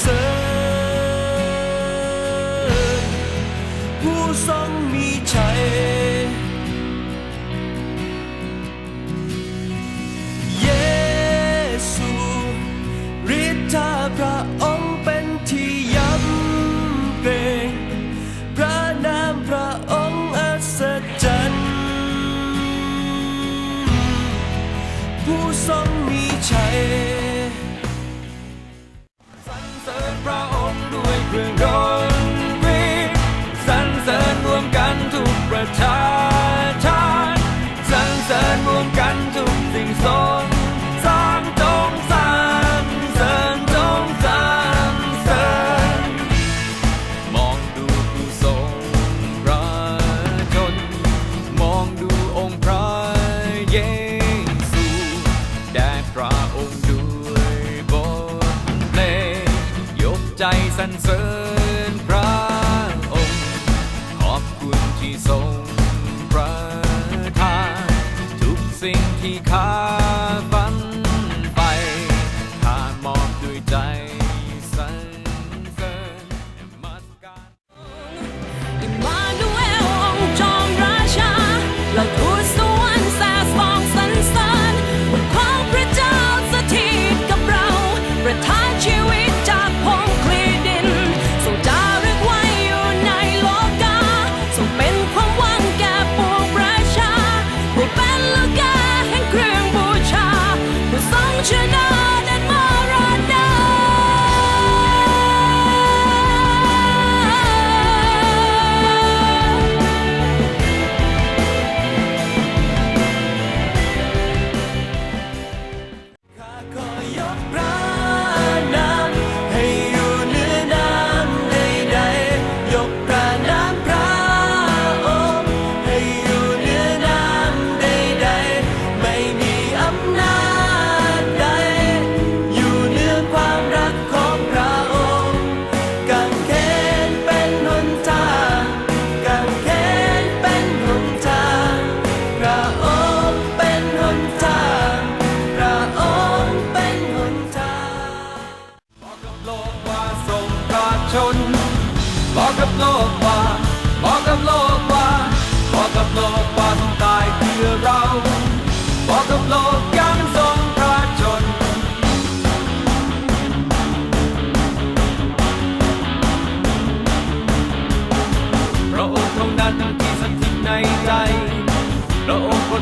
เสริญผู้ทรงมีใจ go. ทรงประทานทุกสิ่งที่ข้า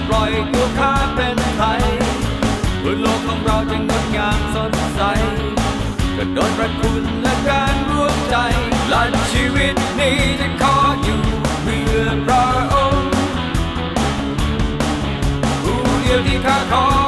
ปล่อยตัวข้าเป็นไทยื่นโลกของเราจะงดงามสดใสกระโดดประคุณและการร่วมใจลันชีวิตนี้จะขออยู่เพื่อพระองค์ผู้เดียวที่ข้าขอ